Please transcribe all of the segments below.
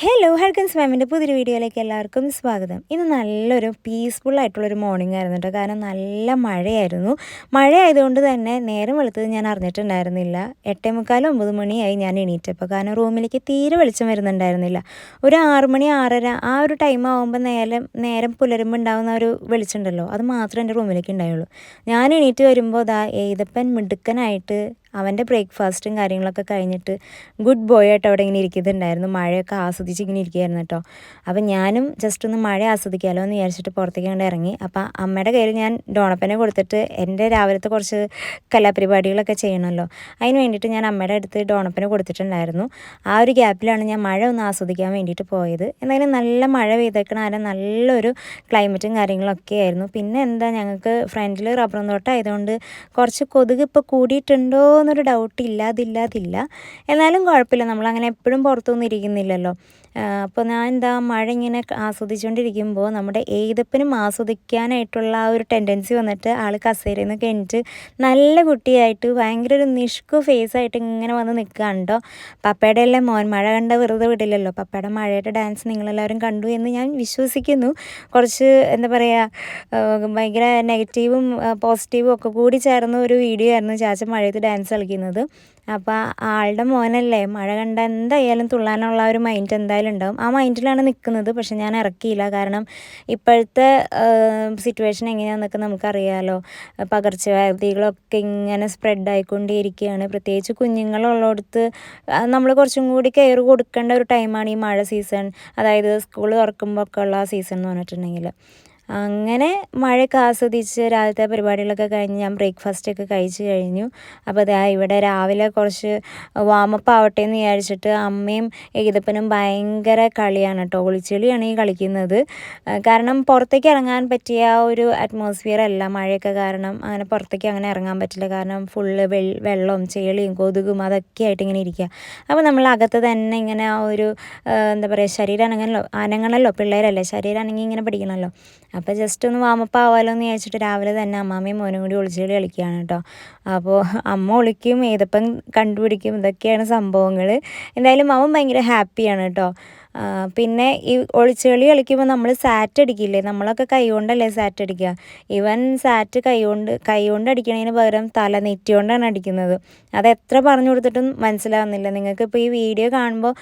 Hello ഹൽക്കൻസ് മാമിന്റെ പുതിയൊരു വീഡിയോയിലേക്ക് എല്ലാവർക്കും സ്വാഗതം. ഇന്ന് നല്ലൊരു പീസ്ഫുൾ ആയിട്ടുള്ളൊരു മോർണിംഗ് ആയിരുന്നു കേട്ടോ കാരണം നല്ല മഴയായിരുന്നു. മഴയായതുകൊണ്ട് തന്നെ നേരം വെളുത്തത് ഞാൻ അറിഞ്ഞിട്ടുണ്ടായിരുന്നില്ല. എട്ടേ മുക്കാലും ഒമ്പത് മണിയായി ഞാൻ എണീറ്റപ്പോൾ കാരണം റൂമിലേക്ക് തീരെ വെളിച്ചം വരുന്നുണ്ടായിരുന്നില്ല. ഒരു ആറ് മണി ആറര ആ ഒരു ടൈം ആകുമ്പോൾ നേരം നേരം പുലരുമ്പോൾ ഉണ്ടാകുന്ന ഒരു വെളിച്ചമുണ്ടല്ലോ അത് മാത്രമേ എന്റെ റൂമിലേക്ക് ഉണ്ടായുള്ളൂ. ഞാൻ എണീറ്റ് വരുമ്പോൾ അതാ ഏതപ്പൻ മിടുക്കനായിട്ട് അവന്റെ ബ്രേക്ക്ഫാസ്റ്റും കാര്യങ്ങളൊക്കെ കഴിഞ്ഞിട്ട് ഗുഡ് ബോയ് ആയിട്ട് അവിടെ ഇങ്ങനെ ഇരിക്കുന്നുണ്ടായിരുന്നു. മഴയൊക്കെ ആസ്വദിച്ച് ഇങ്ങനെ ഇരിക്കുകയായിരുന്നു കേട്ടോ. അപ്പം ഞാനും ജസ്റ്റ് ഒന്ന് മഴ ആസ്വദിക്കാമല്ലോ എന്ന് വിചാരിച്ചിട്ട് പുറത്തേക്ക് കൊണ്ട് ഇറങ്ങി. അപ്പം അമ്മയുടെ കയ്യിൽ ഞാൻ ഡോണപ്പനെ കൊടുത്തിട്ട് എന്റെ രാവിലത്തെ കുറച്ച് കലാപരിപാടികളൊക്കെ ചെയ്യണമല്ലോ. അതിന് വേണ്ടിയിട്ട് ഞാൻ അമ്മയുടെ അടുത്ത് ഡോണപ്പനെ കൊടുത്തിട്ടുണ്ടായിരുന്നു. ആ ഒരു ഗ്യാപ്പിലാണ് ഞാൻ മഴ ഒന്ന് ആസ്വദിക്കാൻ വേണ്ടിയിട്ട് പോയത്. എന്തായാലും നല്ല മഴ പെയ്തേക്കണ ആരും നല്ലൊരു ക്ലൈമറ്റും കാര്യങ്ങളൊക്കെ ആയിരുന്നു. പിന്നെ എന്താ ഞങ്ങൾക്ക് ഫ്രണ്ടിൽ റബ്ബറും തോട്ടം ആയതുകൊണ്ട് കുറച്ച് കൊതുക് ഇപ്പോൾ കൂടിയിട്ടുണ്ടോ എന്നൊരു ഡൗട്ട് ഇല്ലാതില്ലാതില്ല എന്നാലും കുഴപ്പമില്ല. നമ്മളങ്ങനെ എപ്പോഴും പുറത്തൊന്നും ഇരിക്കുന്നില്ലല്ലോ. അപ്പോൾ ഞാൻ എന്താ മഴ ഇങ്ങനെ ആസ്വദിച്ചുകൊണ്ടിരിക്കുമ്പോൾ നമ്മുടെ ഏതപ്പനും ആസ്വദിക്കാനായിട്ടുള്ള ആ ഒരു ടെൻഡൻസി വന്നിട്ട് ആൾ കസേരയിൽ നിന്ന് കഴിഞ്ഞിട്ട് നല്ല കുട്ടിയായിട്ട് ഭയങ്കര ഒരു നിഷ്കു ഫേസ് ആയിട്ട് ഇങ്ങനെ വന്ന് നിൽക്കുകയുണ്ടോ പപ്പയുടെ അല്ലേ മോൻ? മഴ കണ്ട വെറുതെ വിടില്ലല്ലോ. പപ്പയുടെ മഴയുടെ ഡാൻസ് നിങ്ങളെല്ലാവരും കണ്ടു എന്ന് ഞാൻ വിശ്വസിക്കുന്നു. കുറച്ച് എന്താ പറയുക ഭയങ്കര നെഗറ്റീവും പോസിറ്റീവും ഒക്കെ കൂടി ചേർന്ന ഒരു വീഡിയോ ആയിരുന്നു ചാച്ച മഴയത്ത് ഡാൻസ് കളിക്കുന്നത് അപ്പോൾ ആളുടെ മോനല്ലേ മഴ കണ്ട എന്തായാലും തുള്ളാനുള്ള ഒരു മൈൻഡ് എന്തായാലും ഉണ്ടാവും. ആ മൈൻഡിലാണ് നിൽക്കുന്നത് പക്ഷെ ഞാൻ ഇറക്കിയില്ല കാരണം ഇപ്പോഴത്തെ സിറ്റുവേഷൻ എങ്ങനെയാണെന്നൊക്കെ നമുക്കറിയാമല്ലോ പകർച്ചവ്യാധികളൊക്കെ ഇങ്ങനെ സ്പ്രെഡ് ആയിക്കൊണ്ടേയിരിക്കുകയാണ് പ്രത്യേകിച്ച് കുഞ്ഞുങ്ങളുള്ളിടത്ത് നമ്മൾ കുറച്ചും കൂടി കെയർ കൊടുക്കേണ്ട ഒരു ടൈമാണ് ഈ മഴ സീസൺ അതായത് സ്കൂൾ തുറക്കുമ്പോൾ ഒക്കെ ഉള്ള സീസൺ എന്ന് പറഞ്ഞിട്ടുണ്ടെങ്കിൽ അങ്ങനെ മഴയൊക്കെ ആസ്വദിച്ച് രാവിലത്തെ പരിപാടികളൊക്കെ കഴിഞ്ഞ് ഞാൻ ബ്രേക്ക്ഫാസ്റ്റ് ഒക്കെ കഴിച്ച് കഴിഞ്ഞു. അപ്പോൾ അതാ ഇവിടെ രാവിലെ കുറച്ച് വാമപ്പ് ആവട്ടെ എന്ന് വിചാരിച്ചിട്ട് അമ്മയും എഴുതപ്പനും ഭയങ്കര കളിയാണ് കേട്ടോ. ഒളിച്ചെളിയാണ് ഈ കളിക്കുന്നത്. കാരണം പുറത്തേക്ക് ഇറങ്ങാൻ പറ്റിയ ഒരു അറ്റ്മോസ്ഫിയർ അല്ല മഴയൊക്കെ കാരണം അങ്ങനെ പുറത്തേക്ക് അങ്ങനെ ഇറങ്ങാൻ പറ്റില്ല. കാരണം ഫുള്ള് വെള്ളവും ചെളിയും കൊതുകും അതൊക്കെ ആയിട്ട് ഇങ്ങനെ ഇരിക്കുക അപ്പോൾ നമ്മൾ അകത്ത് തന്നെ ഇങ്ങനെ ആ ഒരു എന്താ പറയുക ശരീരം അനങ്ങണല്ലോ അനങ്ങണല്ലോ പിള്ളേരല്ലേ ശരീരം അനങ്ങി ഇങ്ങനെ പഠിക്കണമല്ലോ അപ്പോൾ ജസ്റ്റ് ഒന്ന് വാമപ്പ് ആവാമല്ലോ എന്ന് വിചാരിച്ചിട്ട് രാവിലെ തന്നെ അമ്മാമ്മയും മോനും കൂടി ഒളിച്ചുകളി കളിക്കുകയാണ് കേട്ടോ അപ്പോൾ അമ്മ ഒളിക്കും ഏതപ്പം കണ്ടുപിടിക്കും ഇതൊക്കെയാണ് സംഭവങ്ങൾ എന്തായാലും അവൻ ഭയങ്കര ഹാപ്പിയാണ് കേട്ടോ പിന്നെ ഈ ഒളിച്ചുകളി കളിക്കുമ്പോൾ നമ്മൾ സാറ്റ് അടിക്കില്ലേ? നമ്മളൊക്കെ കൈകൊണ്ടല്ലേ സാറ്റ് അടിക്കുക ഇവൻ സാറ്റ് കൈകൊണ്ട് കൈകൊണ്ട് അടിക്കണതിന് പകരം തല നെറ്റിക്കൊണ്ടാണ് അടിക്കുന്നത്. അത് എത്ര പറഞ്ഞു കൊടുത്തിട്ടും മനസ്സിലാവുന്നില്ല. നിങ്ങൾക്ക് ഇപ്പോൾ ഈ വീഡിയോ കാണുമ്പോൾ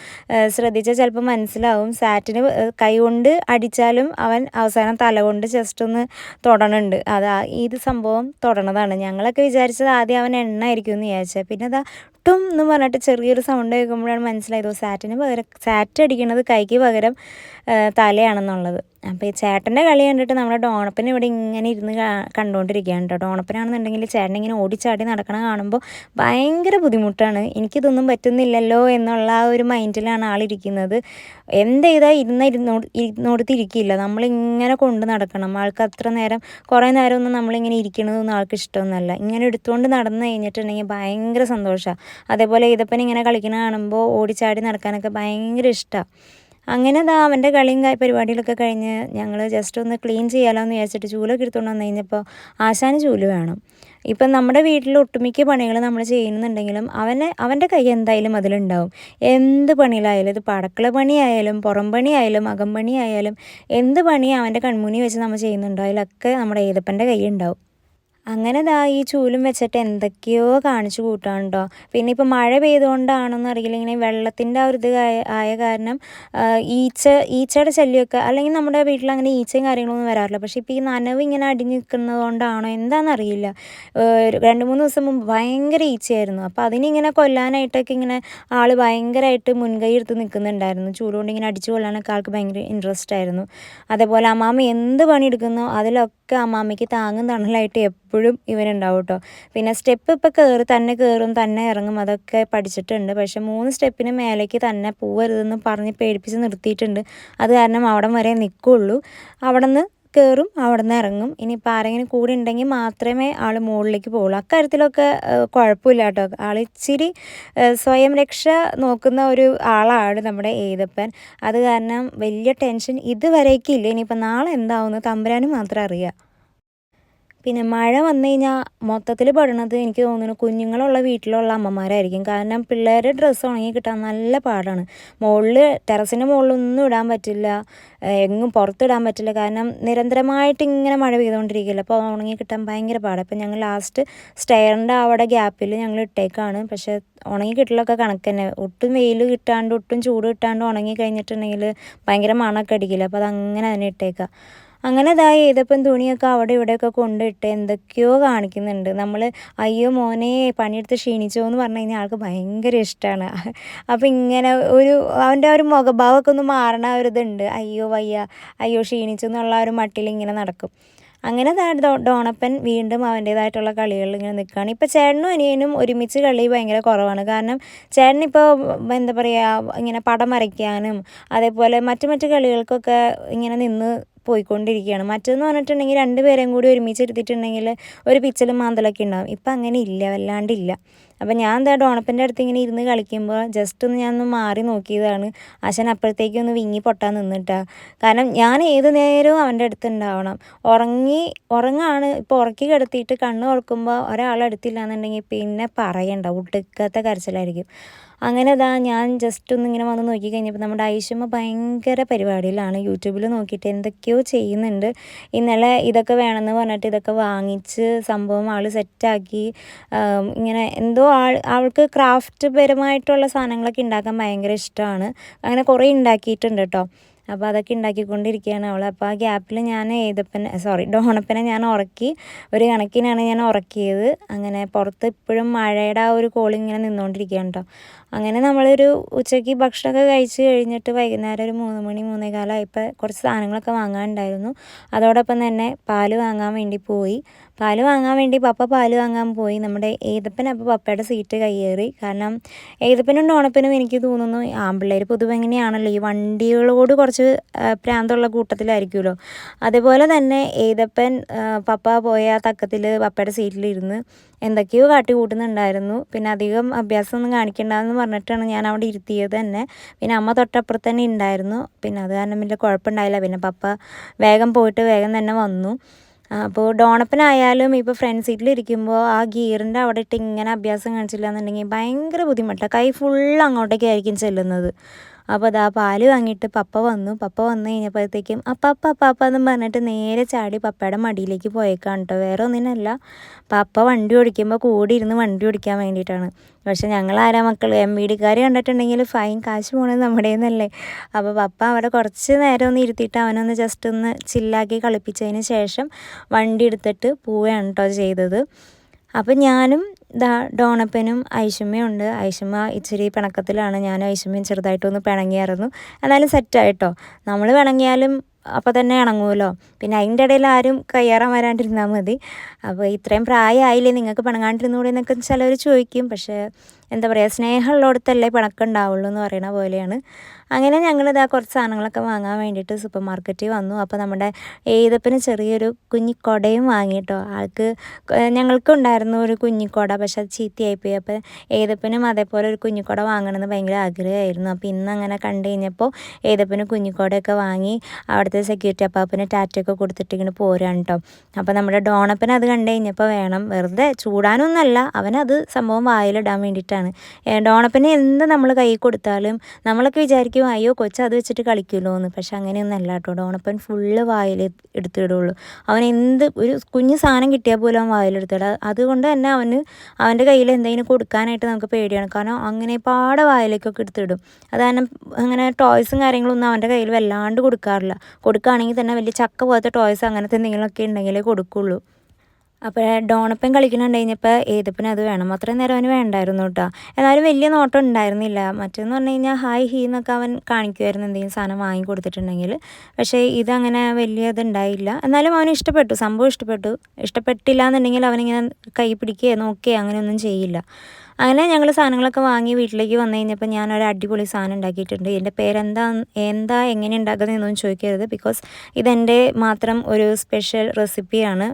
ശ്രദ്ധിച്ചാൽ ചിലപ്പോൾ മനസ്സിലാവും. സാറ്റിന് കൈകൊണ്ട് അടിച്ചാലും അവൻ അവസാനം തല കൊണ്ട് ജസ്റ്റ് ഒന്ന് തൊടണുണ്ട്. അത് ഇത് സംഭവം തൊടണതാണ്. ഞങ്ങളൊക്കെ വിചാരിച്ചത് ആദ്യം അവൻ എണ്ണ ആയിരിക്കും എന്ന് വിചാരിച്ചത് പിന്നെ അതാ ടും എന്ന് പറഞ്ഞിട്ട് ചെറിയൊരു സൗണ്ട് കേൾക്കുമ്പോഴാണ് മനസ്സിലായത്. സാറ്റിന് പകരം സാറ്റ് അടിക്കുന്നത് കൈക്ക് പകരം തലയാണെന്നുള്ളത്. അപ്പോൾ ഈ ചേട്ടന്റെ കളി കണ്ടിട്ട് നമ്മുടെ ഡോണപ്പൻ ഇവിടെ ഇങ്ങനെ ഇരുന്ന് കണ്ടുകൊണ്ടിരിക്കുകയാണ് കേട്ടോ ഡോണപ്പനാണെന്നുണ്ടെങ്കിൽ ചേട്ടൻ ഇങ്ങനെ ഓടിച്ചാടി നടക്കണ കാണുമ്പോൾ ഭയങ്കര ബുദ്ധിമുട്ടാണ്. എനിക്കിതൊന്നും പറ്റുന്നില്ലല്ലോ എന്നുള്ള ആ ഒരു മൈൻഡിലാണ് ആളിരിക്കുന്നത് എന്ത് ചെയ്താൽ ഇരുന്ന ഇരുന്നോട് ഇരിക്കില്ല നമ്മളിങ്ങനെ കൊണ്ട് നടക്കണം. ആൾക്ക് അത്ര നേരം കുറേ നേരം ഒന്നും നമ്മളിങ്ങനെ ഇരിക്കണതൊന്നും ആൾക്ക് ഇഷ്ടമൊന്നുമല്ല. ഇങ്ങനെ എടുത്തുകൊണ്ട് നടന്നു കഴിഞ്ഞിട്ടുണ്ടെങ്കിൽ ഭയങ്കര സന്തോഷമാണ് അതേപോലെ ഇതപ്പൻ ഇങ്ങനെ കളിക്കണ കാണുമ്പോൾ ഓടിച്ചാടി നടക്കാനൊക്കെ ഭയങ്കര ഇഷ്ടമാണ് അങ്ങനെ ദാ അവന്റെ കളിയും പരിപാടികളൊക്കെ കഴിഞ്ഞ് ഞങ്ങൾ ജസ്റ്റ് ഒന്ന് ക്ലീൻ ചെയ്യാമല്ലോ വിചാരിച്ചിട്ട് ചൂലൊക്കെ എടുത്തുകൊണ്ട് വന്നു കഴിഞ്ഞപ്പോൾ ആശാന് ചൂൽ വേണം. ഇപ്പം നമ്മുടെ വീട്ടിൽ ഒട്ടുമിക്ക പണികൾ നമ്മൾ ചെയ്യുന്നുണ്ടെങ്കിലും അവനെ അവന്റെ കൈ എന്തായാലും അതിലുണ്ടാവും. എന്ത് പണിയിലായാലും ഇത് പടക്കള പണിയായാലും പുറം പണിയായാലും അകം പണിയായാലും എന്ത് പണി അവന്റെ കൺമുനി വെച്ച് നമ്മൾ ചെയ്യുന്നുണ്ടോ? അതിലൊക്കെ നമ്മുടെ ഏതപ്പന്റെ കൈ ഉണ്ടാവും. അങ്ങനെ ദാ ഈ ചൂലും വെച്ചിട്ട് എന്തൊക്കെയോ കാണിച്ചു കൂട്ടാണ്ടോ പിന്നെ ഇപ്പോൾ മഴ പെയ്തുകൊണ്ടാണെന്ന് അറിയില്ല. ഇങ്ങനെ വെള്ളത്തിന്റെ ആ ഒരു ഇത് ആയ കാരണം ഈച്ച ഈച്ചയുടെ ശല്യമൊക്കെ അല്ലെങ്കിൽ നമ്മുടെ വീട്ടിൽ അങ്ങനെ ഈച്ചയും കാര്യങ്ങളൊന്നും വരാറില്ല. പക്ഷേ ഇപ്പോൾ ഈ നനവ് ഇങ്ങനെ അടിഞ്ഞു നിൽക്കുന്നത് കൊണ്ടാണോ എന്താണെന്നറിയില്ല രണ്ട് മൂന്ന് ദിവസം മുമ്പ് ഭയങ്കര ഈച്ചയായിരുന്നു. അപ്പോൾ അതിനിങ്ങനെ കൊല്ലാനായിട്ടൊക്കെ ഇങ്ങനെ ആൾ ഭയങ്കരമായിട്ട് മുൻകൈ എടുത്ത് നിൽക്കുന്നുണ്ടായിരുന്നു. ചൂടുകൊണ്ട് ഇങ്ങനെ അടിച്ചു കൊല്ലാനൊക്കെ ആൾക്ക് ഭയങ്കര ഇൻട്രസ്റ്റ് ആയിരുന്നു. അതേപോലെ അമ്മാമ്മ എന്ത് പണിയെടുക്കുന്നോ അതിലൊക്കെ അമ്മാമ്മയ്ക്ക് താങ്ങും തണലായിട്ട് ഇവനുണ്ടാവും കേട്ടോ പിന്നെ സ്റ്റെപ്പ് ഇപ്പോൾ കയറി തന്നെ കയറും തന്നെ ഇറങ്ങും അതൊക്കെ പഠിച്ചിട്ടുണ്ട്. പക്ഷെ മൂന്ന് സ്റ്റെപ്പിന് മേലേക്ക് തന്നെ പോവരുതെന്ന് പറഞ്ഞ് പേടിപ്പിച്ച് നിർത്തിയിട്ടുണ്ട്. അത് കാരണം അവിടം വരെ നിൽക്കുള്ളൂ അവിടെ നിന്ന് കയറും അവിടെ നിന്ന് ഇറങ്ങും. ഇനിയിപ്പോൾ ആരെങ്കിലും കൂടെ ഉണ്ടെങ്കിൽ മാത്രമേ ആൾ മുകളിലേക്ക് പോകുള്ളൂ അക്കാര്യത്തിലൊക്കെ കുഴപ്പമില്ല കേട്ടോ ആൾ ഇച്ചിരി സ്വയം രക്ഷ നോക്കുന്ന ഒരു ആളാണ് നമ്മുടെ ഏതപ്പൻ. അത് കാരണം വലിയ ടെൻഷൻ ഇതുവരേക്കില്ല ഇനിയിപ്പോൾ നാളെ എന്താവുമെന്ന് തമ്പുരാനും മാത്രം അറിയാം. പിന്നെ മഴ വന്നു കഴിഞ്ഞാൽ മൊത്തത്തിൽ പെടണത് എനിക്ക് തോന്നുന്നു കുഞ്ഞുങ്ങളുള്ള വീട്ടിലുള്ള അമ്മമാരായിരിക്കും. കാരണം പിള്ളേരുടെ ഡ്രസ്സ് ഉണങ്ങി കിട്ടാൻ നല്ല പാടാണ്. മുകളിൽ ടെറസിന്റെ മുകളിലൊന്നും ഇടാൻ പറ്റില്ല. എങ്ങും പുറത്തിടാൻ പറ്റില്ല. കാരണം നിരന്തരമായിട്ട് ഇങ്ങനെ മഴ പെയ്തുകൊണ്ടിരിക്കില്ല അപ്പോൾ ഉണങ്ങി കിട്ടാൻ ഭയങ്കര പാടാണ് അപ്പോൾ ഞങ്ങൾ ലാസ്റ്റ് സ്റ്റെയറിന്റെ അവിടെ ഗ്യാപ്പിൽ ഞങ്ങൾ ഇട്ടേക്കാണ്. പക്ഷേ ഉണങ്ങി കിട്ടലൊക്കെ കണക്ക് തന്നെ. ഒട്ടും വെയിൽ കിട്ടാണ്ട് ഒട്ടും ചൂട് കിട്ടാണ്ട് ഉണങ്ങി കഴിഞ്ഞിട്ടുണ്ടെങ്കിൽ ഭയങ്കര മണമൊക്കെ അടിക്കില്ല. അപ്പോൾ അതങ്ങനെ തന്നെ ഇട്ടേക്കാം. അങ്ങനെ ദാ ഏതപ്പം തുണിയൊക്കെ അവിടെ ഇവിടെയൊക്കെ കൊണ്ടിട്ട് എന്തൊക്കെയോ കാണിക്കുന്നുണ്ട്. നമ്മൾ അയ്യോ മോനെ പണിയെടുത്ത് ക്ഷീണിച്ചോ എന്ന് പറഞ്ഞു കഴിഞ്ഞാൽ ആൾക്ക് ഭയങ്കര ഇഷ്ടമാണ് അപ്പോൾ ഇങ്ങനെ ഒരു അവന്റെ ഒരു മുഖഭാവമൊക്കെ ഒന്ന് മാറണ ഒരു ഇതുണ്ട്. അയ്യോ വയ്യ അയ്യോ ക്ഷീണിച്ചു എന്നുള്ള ഒരു മട്ടിൽ ഇങ്ങനെ നടക്കും. അങ്ങനെ ഡോണപ്പൻ വീണ്ടും അവന്റേതായിട്ടുള്ള കളികളിൽ ഇങ്ങനെ നിൽക്കുകയാണ് ഇപ്പോൾ ചേട്ടനും അനിയനും ഒരുമിച്ച് കളി ഭയങ്കര കുറവാണ്. കാരണം ചേട്ടനിപ്പോൾ എന്താ പറയുക ഇങ്ങനെ പടം വരയ്ക്കാനും അതേപോലെ മറ്റു മറ്റു കളികൾക്കൊക്കെ ഇങ്ങനെ നിന്ന് പോയിക്കൊണ്ടിരിക്കുകയാണ്. മറ്റെന്ന് പറഞ്ഞിട്ടുണ്ടെങ്കിൽ രണ്ട് പേരെയും കൂടി ഒരുമിച്ച് എടുത്തിട്ടുണ്ടെങ്കിൽ ഒരു പിച്ചലും മാന്തലൊക്കെ ഉണ്ടാകും ഇപ്പം അങ്ങനെ ഇല്ല വല്ലാണ്ടില്ല. അപ്പം ഞാൻ എന്താ ഡോണപ്പന്റെ അടുത്ത് ഇങ്ങനെ ഇരുന്ന് കളിക്കുമ്പോൾ ജസ്റ്റ് ഒന്ന് ഞാൻ ഒന്ന് മാറി നോക്കിയതാണ്. ആശാൻ അപ്പോഴത്തേക്കും ഒന്ന് വിങ്ങി പൊട്ടാൻ നിന്നിട്ടാ. കാരണം ഞാൻ ഏത് നേരവും അവന്റെ അടുത്ത് ഉണ്ടാവണം. ഉറങ്ങി ഉറങ്ങാണ്. ഇപ്പോൾ ഉറക്കി കിടത്തിയിട്ട് കണ്ണ് ഉറക്കുമ്പോൾ ഒരാളെടുത്തില്ല എന്നുണ്ടെങ്കിൽ പിന്നെ പറയണ്ട. ഉടുക്കാത്ത കരച്ചിലായിരിക്കും. അങ്ങനെ ഇതാ ഞാൻ ജസ്റ്റ് ഒന്ന് ഇങ്ങനെ വന്ന് നോക്കി കഴിഞ്ഞപ്പോൾ നമ്മുടെ ഐഷമ്മ ഭയങ്കര പരിപാടിയിലാണ് യൂട്യൂബിൽ നോക്കിയിട്ട് എന്തൊക്കെയോ ചെയ്യുന്നുണ്ട്. ഇന്നലെ ഇതൊക്കെ വേണമെന്ന് പറഞ്ഞിട്ട് ഇതൊക്കെ വാങ്ങിച്ച് സംഭവം ആൾ സെറ്റാക്കി. ഇങ്ങനെ എന്തോ ആൾ അവൾക്ക് ക്രാഫ്റ്റ് പരമായിട്ടുള്ള സാധനങ്ങളൊക്കെ ഉണ്ടാക്കാൻ ഭയങ്കര ഇഷ്ടമാണ് അങ്ങനെ കുറേ ഉണ്ടാക്കിയിട്ടുണ്ട് കേട്ടോ അപ്പോൾ അതൊക്കെ ഉണ്ടാക്കിക്കൊണ്ടിരിക്കുകയാണ് അവൾ. അപ്പോൾ ആ ഗ്യാപ്പിൽ ഞാൻ ഏതപ്പനെ സോറി ഡോണപ്പനെ ഞാൻ ഉറക്കി ഒരു കണക്കിനാണ് ഞാൻ ഉറക്കിയത്. അങ്ങനെ പുറത്ത് ഇപ്പോഴും മഴയുടെ ആ ഒരു കോളിങ്ങനെ ഇങ്ങനെ നിന്നുകൊണ്ടിരിക്കുകയാണ് കേട്ടോ. അങ്ങനെ നമ്മളൊരു ഉച്ചയ്ക്ക് ഭക്ഷണമൊക്കെ കഴിച്ച് കഴിഞ്ഞിട്ട് വൈകുന്നേരം ഒരു മൂന്ന് മണി മൂന്നേ കാലമായപ്പോൾ കുറച്ച് സാധനങ്ങളൊക്കെ വാങ്ങാനുണ്ടായിരുന്നു. അതോടൊപ്പം തന്നെ പാൽ വാങ്ങാൻ വേണ്ടി പോയി. പാൽ വാങ്ങാൻ വേണ്ടി പപ്പ പാൽ വാങ്ങാൻ പോയി. നമ്മുടെ ഏതപ്പൻ അപ്പോൾ പപ്പയുടെ സീറ്റ് കയ്യേറി. കാരണം ഏതപ്പനും ഡോണപ്പനും എനിക്ക് തോന്നുന്നു ആമ്പിള്ളേർ പൊതുവെ എങ്ങനെയാണല്ലോ ഈ വണ്ടികളോട് കുറച്ച് പ്രാന്തമുള്ള കൂട്ടത്തിലായിരിക്കുമല്ലോ. അതേപോലെ തന്നെ ഏതപ്പൻ പപ്പ പോയ തക്കത്തിൽ പപ്പയുടെ സീറ്റിലിരുന്ന് എന്തൊക്കെയോ കാട്ടി കൂട്ടുന്നുണ്ടായിരുന്നു പിന്നെ അധികം അഭ്യാസമൊന്നും കാണിക്കണ്ടെന്ന് പറഞ്ഞിട്ടാണ് ഞാൻ അവിടെ ഇരുത്തിയത് തന്നെ. പിന്നെ അമ്മ തൊട്ടപ്പുറത്ത് തന്നെ ഉണ്ടായിരുന്നു പിന്നെ അത് കാരണം വലിയ കുഴപ്പമുണ്ടായില്ല പിന്നെ പപ്പ വേഗം പോയിട്ട് വേഗം തന്നെ വന്നു. അപ്പോൾ ഡോണപ്പനായാലും ഇപ്പോൾ ഫ്രണ്ട് സീറ്റിലിരിക്കുമ്പോൾ ആ ഗിയറിന്റെ അവിടെ ഇട്ട് ഇങ്ങനെ അഭ്യാസം കാണിച്ചില്ല എന്നുണ്ടെങ്കിൽ ഭയങ്കര ബുദ്ധിമുട്ടാണ് കൈ ഫുൾ അങ്ങോട്ടേക്കായിരിക്കും ചെല്ലുന്നത്. അപ്പോൾ അതാ പാൽ വാങ്ങിയിട്ട് പപ്പ വന്നു. പപ്പ വന്നു കഴിഞ്ഞപ്പോഴത്തേക്കും അപ്പ അപ്പ എന്ന് പറഞ്ഞിട്ട് നേരെ ചാടി പപ്പയുടെ മടിയിലേക്ക് പോയേക്കാണ് കേട്ടോ വേറെ ഒന്നിനല്ല. പപ്പ വണ്ടി ഓടിക്കുമ്പോൾ കൂടി ഇരുന്ന് വണ്ടി ഓടിക്കാൻ വേണ്ടിയിട്ടാണ്. പക്ഷെ ഞങ്ങൾ ആരാ മക്കൾ എം വി ഡിക്കാർ കണ്ടിട്ടുണ്ടെങ്കിൽ ഫൈൻ കാശ് പോണത് നമ്മുടെ നിന്നല്ലേ അപ്പോൾ പപ്പ അവിടെ കുറച്ച് നേരം ഒന്ന് ഇരുത്തിയിട്ട് അവനൊന്ന് ജസ്റ്റ് ഒന്ന് ചില്ലാക്കി കളിപ്പിച്ചതിന് ശേഷം വണ്ടി എടുത്തിട്ട് പോവുകയാണ് കേട്ടോ ചെയ്തത്. അപ്പം ഞാനും ദാ ഡോണപ്പനും ഐഷമ്മയുണ്ട് ഐഷമ്മ ഇച്ചിരി പിണക്കത്തിലാണ്. ഞാൻ ഐഷമ്മയും ചെറുതായിട്ടൊന്ന് പിണങ്ങിയായിരുന്നു. എന്നാലും സെറ്റായിട്ടോ നമ്മൾ പിണങ്ങിയാലും അപ്പോൾ തന്നെ ഇണങ്ങുമല്ലോ പിന്നെ അതിന്റെ ഇടയിൽ ആരും കയ്യേറാൻ വരാണ്ടിരുന്നാൽ മതി. അപ്പോൾ ഇത്രയും പ്രായമായില്ലേ നിങ്ങൾക്ക് പിണങ്ങാണ്ടിരുന്നുകൂടെ എന്നൊക്കെ ചിലവർ ചോദിക്കും. പക്ഷേ എന്താ പറയുക സ്നേഹമുള്ളിടത്തല്ലേ പിണക്കം ഉണ്ടാവുള്ളൂ എന്ന് പറയുന്ന പോലെയാണ്. അങ്ങനെ ഞങ്ങളിതാ കുറച്ച് സാധനങ്ങളൊക്കെ വാങ്ങാൻ വേണ്ടിയിട്ട് സൂപ്പർ മാർക്കറ്റിൽ വന്നു. അപ്പോൾ നമ്മുടെ ഏതപ്പന് ചെറിയൊരു കുഞ്ഞിക്കൊടയും വാങ്ങിയിട്ടോ. ആൾക്ക് ഞങ്ങൾക്കുണ്ടായിരുന്നു ഒരു കുഞ്ഞിക്കൊട പക്ഷെ അത് ചീത്തയായിപ്പോയി. അപ്പോൾ ഏതപ്പനും അതേപോലെ ഒരു കുഞ്ഞിക്കൊട വാങ്ങണമെന്ന് ഭയങ്കര ആഗ്രഹമായിരുന്നു. അപ്പോൾ ഇന്ന് അങ്ങനെ കണ്ടു കഴിഞ്ഞപ്പോൾ ഏതപ്പന് കുഞ്ഞിക്കൊടയൊക്കെ വാങ്ങി അവിടുത്തെ സെക്യൂരിറ്റി അപ്പാപ്പന് ടാറ്റയൊക്കെ കൊടുത്തിട്ട് ഇങ്ങനെ പോരാണ് കേട്ടോ. അപ്പോൾ നമ്മുടെ ഡോണപ്പൻ അത് കണ്ടു കഴിഞ്ഞപ്പോൾ വേണം വെറുതെ ചൂടാനൊന്നല്ല അവനത് സംഭവം വായിലിടാൻ വേണ്ടിയിട്ടാണ്. ഡോണപ്പന് എന്ത് നമ്മൾ കൈ കൊടുത്താലും നമ്മളൊക്കെ വിചാരിക്കും അയ്യോ കൊച്ചു അത് വെച്ചിട്ട് കളിക്കുമല്ലോ എന്ന് പക്ഷെ അങ്ങനെയൊന്നും അല്ല കേട്ടോ. ഡോണപ്പൻ ഫുള്ള് വായിൽ എടുത്തിടുള്ളൂ. അവൻ എന്ത് ഒരു കുഞ്ഞു സാധനം കിട്ടിയാൽ പോലും അവൻ വായിലെടുത്തിടുക അതുകൊണ്ട് തന്നെ അവന് അവന്റെ കയ്യിൽ എന്തെങ്കിലും കൊടുക്കാനായിട്ട് നമുക്ക് പേടിയാണ്. കാരണം അങ്ങനെ പാടെ വായിലേക്കൊക്കെ എടുത്തിടും. അത് കാരണം അങ്ങനെ ടോയ്സും കാര്യങ്ങളൊന്നും അവന്റെ കയ്യിൽ വല്ലാണ്ട് കൊടുക്കാറില്ല. കൊടുക്കുകയാണെങ്കിൽ തന്നെ വലിയ ചക്ക പോലത്തെ ടോയ്സ് അങ്ങനത്തെ എന്തെങ്കിലുമൊക്കെ ഉണ്ടെങ്കിലേ കൊടുക്കുള്ളൂ. അപ്പോൾ ഡോണപ്പൻ കളിക്കുന്നുണ്ട് കഴിഞ്ഞപ്പോൾ ഏതപ്പനും അത് വേണം. അത്രയും നേരം അവന് വേണ്ടായിരുന്നു കേട്ടോ എന്നാലും വലിയ നോട്ടം ഉണ്ടായിരുന്നില്ല. മറ്റേന്ന് പറഞ്ഞു കഴിഞ്ഞാൽ ഹായ് ഹീ എന്നൊക്കെ അവൻ കാണിക്കുമായിരുന്നു എന്തെങ്കിലും സാധനം വാങ്ങി കൊടുത്തിട്ടുണ്ടെങ്കിൽ. പക്ഷേ ഇതങ്ങനെ വലിയ ഇതുണ്ടായില്ല. എന്നാലും അവന് ഇഷ്ടപ്പെട്ടു. സംഭവം ഇഷ്ടപ്പെട്ടു. ഇഷ്ടപ്പെട്ടില്ല എന്നുണ്ടെങ്കിൽ അവനിങ്ങനെ കൈ പിടിക്കുകയോ നോക്കുകയോ അങ്ങനെയൊന്നും ചെയ്യില്ല. അങ്ങനെ ഞങ്ങൾ സാധനങ്ങളൊക്കെ വാങ്ങി വീട്ടിലേക്ക് വന്നു കഴിഞ്ഞപ്പോൾ ഞാനൊരു അടിപൊളി സാധനം ഉണ്ടാക്കിയിട്ടുണ്ട്. എന്റെ പേരെന്താ എന്താ എങ്ങനെ ഉണ്ടാക്കുന്നതെന്നൊന്നും ചോദിക്കരുത്. ബിക്കോസ് ഇതെന്റെ മാത്രം ഒരു സ്പെഷ്യൽ റെസിപ്പിയാണ്.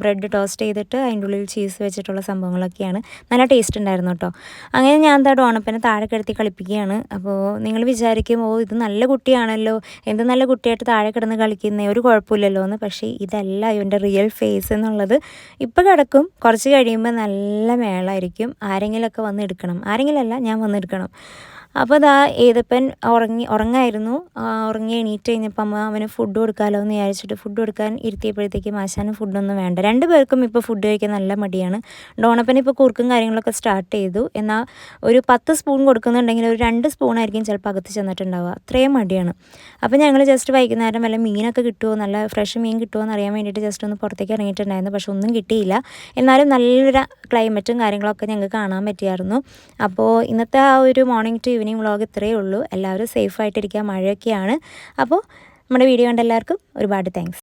ബ്രെഡ് ടോസ്റ്റ് ചെയ്തിട്ട് അതിന്റെ ഉള്ളിൽ ചീസ് വെച്ചിട്ടുള്ള സംഭവങ്ങളൊക്കെയാണ്. നല്ല ടേസ്റ്റ് ഉണ്ടായിരുന്നു കേട്ടോ അങ്ങനെ ഞാൻ എന്താ ഡോണപ്പനെ താഴെ കിടത്തി കളിപ്പിക്കുകയാണ്. അപ്പോൾ നിങ്ങൾ വിചാരിക്കും ഓ ഇത് നല്ല കുട്ടിയാണല്ലോ. എന്ത് നല്ല കുട്ടിയായിട്ട് താഴെ കിടന്ന് കളിക്കുന്നേ? ഒരു കുഴപ്പമില്ലല്ലോ എന്ന്. പക്ഷേ ഇതല്ല ഇവന്റെ റിയൽ ഫേസ് എന്നുള്ളത്. ഇപ്പോൾ കിടക്കും. കുറച്ച് കഴിയുമ്പോൾ നല്ല മേളായിരിക്കും. ആരെങ്കിലുമൊക്കെ വന്ന് എടുക്കണം. ആരെങ്കിലും ഞാൻ വന്ന് എടുക്കണം. അപ്പോൾ അതാ ഏതപ്പൻ ഉറങ്ങി ഉറങ്ങായിരുന്നു. ഉറങ്ങി എണീറ്റ് കഴിഞ്ഞപ്പോൾ അമ്മ അവന് ഫുഡ് കൊടുക്കാമല്ലോ എന്ന് വിചാരിച്ചിട്ട് ഫുഡ് കൊടുക്കാൻ ഇരുത്തിയപ്പോഴത്തേക്ക് മാശാന് ഫുഡൊന്നും വേണ്ട. രണ്ട് പേർക്കും ഇപ്പോൾ ഫുഡ് കഴിക്കാൻ നല്ല മടിയാണ്. ഡോണപ്പൻ ഇപ്പോൾ കുറുക്കും കാര്യങ്ങളൊക്കെ സ്റ്റാർട്ട് ചെയ്തു. എന്നാൽ ഒരു പത്ത് സ്പൂൺ കൊടുക്കുന്നുണ്ടെങ്കിൽ ഒരു രണ്ട് സ്പൂണായിരിക്കും ചിലപ്പോൾ അകത്ത് ചെന്നിട്ടുണ്ടാവുക. അത്രയും മടിയാണ്. അപ്പോൾ ഞങ്ങൾ ജസ്റ്റ് വൈകുന്നേരം വല്ല മീനൊക്കെ കിട്ടുമോ നല്ല ഫ്രഷ് മീൻ കിട്ടുമോ എന്ന് അറിയാൻ വേണ്ടിയിട്ട് ജസ്റ്റ് ഒന്ന് പുറത്തേക്ക് ഇറങ്ങിയിട്ടുണ്ടായിരുന്നു. പക്ഷെ ഒന്നും കിട്ടിയില്ല. എന്നാലും നല്ലൊരു ക്ലൈമറ്റും കാര്യങ്ങളൊക്കെ ഞങ്ങൾക്ക് കാണാൻ പറ്റിയായിരുന്നു. അപ്പോൾ ഇന്നത്തെ ആ ഒരു മോർണിംഗ് ടു ഈവനിങ് വ്ളോഗ് ഇത്രയേ ഉള്ളൂ. എല്ലാവരും സേഫായിട്ടിരിക്കുക. മഴയൊക്കെയാണ്. അപ്പോൾ നമ്മുടെ വീഡിയോ കണ്ട എല്ലാവർക്കും ഒരുപാട് താങ്ക്സ്